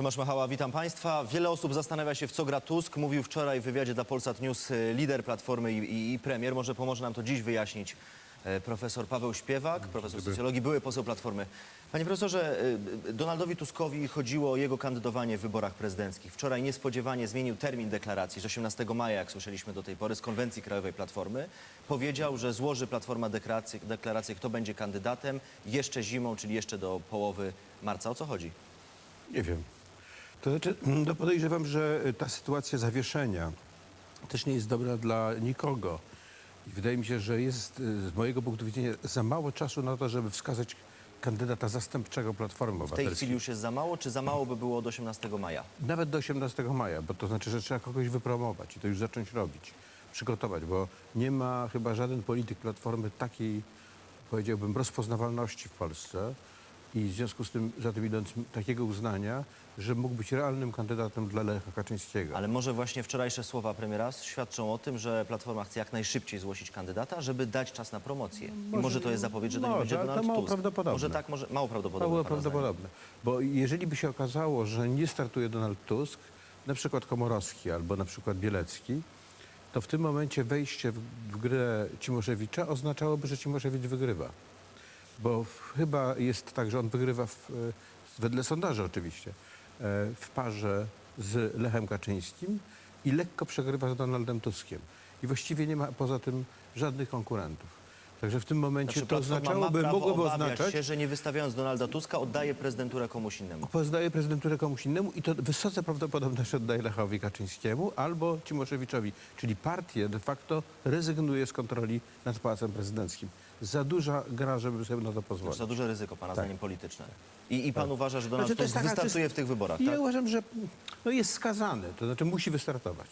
Tomasz Machała, witam Państwa. Wiele osób zastanawia się, w co gra Tusk. Mówił wczoraj w wywiadzie dla Polsat News y, lider Platformy i, i, i premier. Może pomoże nam to dziś wyjaśnić e, profesor Paweł Śpiewak, profesor socjologii, były poseł Platformy. Panie profesorze, y, y, Donaldowi Tuskowi chodziło o jego kandydowanie w wyborach prezydenckich. Wczoraj niespodziewanie zmienił termin deklaracji z 18 maja, jak słyszeliśmy do tej pory, z konwencji Krajowej Platformy. Powiedział, że złoży Platforma deklarację, deklarację kto będzie kandydatem jeszcze zimą, czyli jeszcze do połowy marca. O co chodzi? Nie wiem. To znaczy, no podejrzewam, że ta sytuacja zawieszenia też nie jest dobra dla nikogo. I wydaje mi się, że jest y, z mojego punktu widzenia za mało czasu na to, żeby wskazać kandydata zastępczego Platformy W tej Obywatelskiej. chwili już jest za mało, czy za mało by było od 18 maja? Nawet do 18 maja, bo to znaczy, że trzeba kogoś wypromować i to już zacząć robić, przygotować, bo nie ma chyba żaden polityk Platformy takiej, powiedziałbym, rozpoznawalności w Polsce i w związku z tym, za tym idącym, takiego uznania, że mógł być realnym kandydatem dla Lecha Kaczyńskiego. Ale może właśnie wczorajsze słowa premiera świadczą o tym, że Platforma chce jak najszybciej zgłosić kandydata, żeby dać czas na promocję. I może to jest zapowiedź, że to nie może, będzie ale to Donald mało Tusk. prawdopodobne. Może tak, może mało prawdopodobne. zdaniem. prawdopodobne. Bo jeżeli by się okazało, że nie startuje Donald Tusk, na przykład Komorowski albo na przykład Bielecki, to w tym momencie wejście w, w grę Cimoszewicza oznaczałoby, że Cimoszewicz wygrywa. Bo chyba jest tak, że on wygrywa w, e, wedle sondaży oczywiście e, w parze z Lechem Kaczyńskim i lekko przegrywa z Donaldem Tuskiem. I właściwie nie ma poza tym żadnych konkurentów. Także w tym momencie Znaczy, to oznaczałoby, mogłoby oznaczać, się, że nie wystawiając Donalda Tuska oddaje prezydenturę komuś innemu. Pozdaje prezydenturę komuś innemu i to wysoce prawdopodobne, że oddaje Lechowi Kaczyńskiemu albo Cimoszewiczowi. Czyli partia de facto rezygnuje z kontroli nad Pałacem Prezydenckim. Za duża gra, żeby sobie na to pozwolić. Za duże ryzyko, pana Tak. zdaniem, polityczne. I, i pan uważa, że Donald Znaczy, Tusk wystartuje w tych wyborach, Ja tak? uważam, że no jest skazany, to znaczy musi wystartować.